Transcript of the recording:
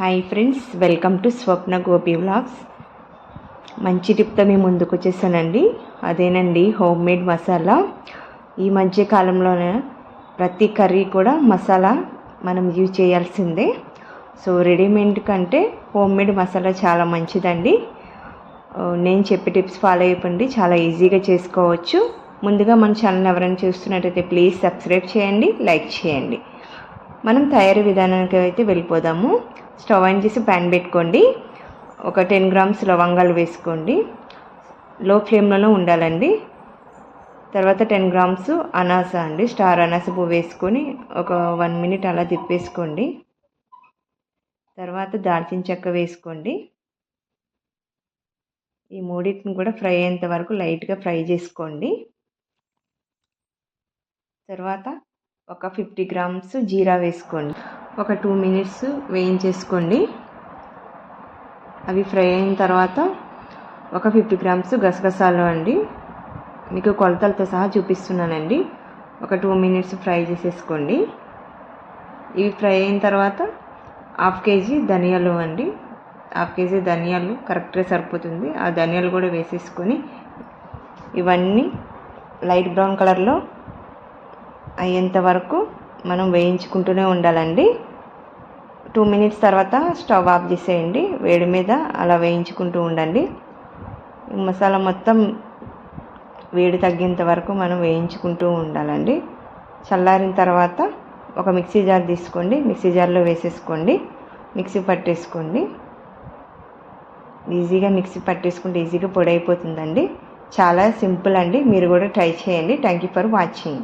Hi friends welcome to Swapna Gopi vlogs మంచి టిప్తో మేము ముందుకు వచ్చేసానండి. అదేనండి హోమ్ మేడ్ మసాలా ఈ మధ్య కాలంలోనే ప్రతి కర్రీ కూడా మసాలా మనం యూజ్ చేయాల్సిందే. సో రెడీమేడ్ కంటే హోమ్ మేడ్ మసాలా చాలా మంచిదండి. Uh, నేను చెప్పే టిప్స్ ఫాలో అయిపోండి. చాలా ఈజీగా చేసుకోవచ్చు. ముందుగా మన ఛానల్ ఎవరైనా చూస్తున్నట్టయితే ప్లీజ్ సబ్స్క్రైబ్ చేయండి లైక్ చేయండి. మనం తయారీ విధానానికి అయితే వెళ్ళిపోదాము. స్టవ్ ఆన్ చేసి ప్యాన్ పెట్టుకోండి. ఒక టెన్ గ్రామ్స్ లవంగాలు వేసుకోండి. లో ఫ్లేమ్లోనే ఉండాలండి. తర్వాత టెన్ గ్రామ్స్ అనాస అండి. స్టార్ అనాస పువ్వు వేసుకొని ఒక వన్ మినిట్ అలా తిప్పేసుకోండి. తర్వాత దాల్చిన చెక్క వేసుకోండి. ఈ మూడింటిని కూడా ఫ్రై అయ్యేంత వరకు లైట్గా ఫ్రై చేసుకోండి. తర్వాత ఒక ఫిఫ్టీ గ్రామ్స్ జీరా వేసుకోండి. ఒక టూ మినిట్స్ వేయించేసుకోండి. అవి ఫ్రై అయిన తర్వాత ఒక ఫిఫ్టీ గ్రామ్స్ గసగసాలు అండి. మీకు కొలతలతో సహా చూపిస్తున్నానండి. ఒక టూ మినిట్స్ ఫ్రై చేసేసుకోండి. ఇవి ఫ్రై అయిన తర్వాత హాఫ్ కేజీ ధనియాలు అండి. హాఫ్ కేజీ ధనియాలు కరెక్ట్గా సరిపోతుంది. ఆ ధనియాలు కూడా వేసేసుకొని ఇవన్నీ లైట్ బ్రౌన్ కలర్లో అయ్యేంత వరకు మనం వేయించుకుంటూనే ఉండాలండి. టూ మినిట్స్ తర్వాత స్టవ్ ఆఫ్ చేసేయండి. వేడి మీద అలా వేయించుకుంటూ ఉండండి. మసాలా మొత్తం వేడి తగ్గేంత వరకు మనం వేయించుకుంటూ ఉండాలండి. చల్లారిన తర్వాత ఒక మిక్సీ జార్ తీసుకోండి. మిక్సీ జార్లో వేసేసుకోండి. మిక్సీ పట్టేసుకోండి. ఈజీగా మిక్సీ పట్టేసుకుంటే ఈజీగా పొడి అయిపోతుందండి. చాలా సింపుల్ అండి. మీరు కూడా ట్రై చేయండి. Thank you for watching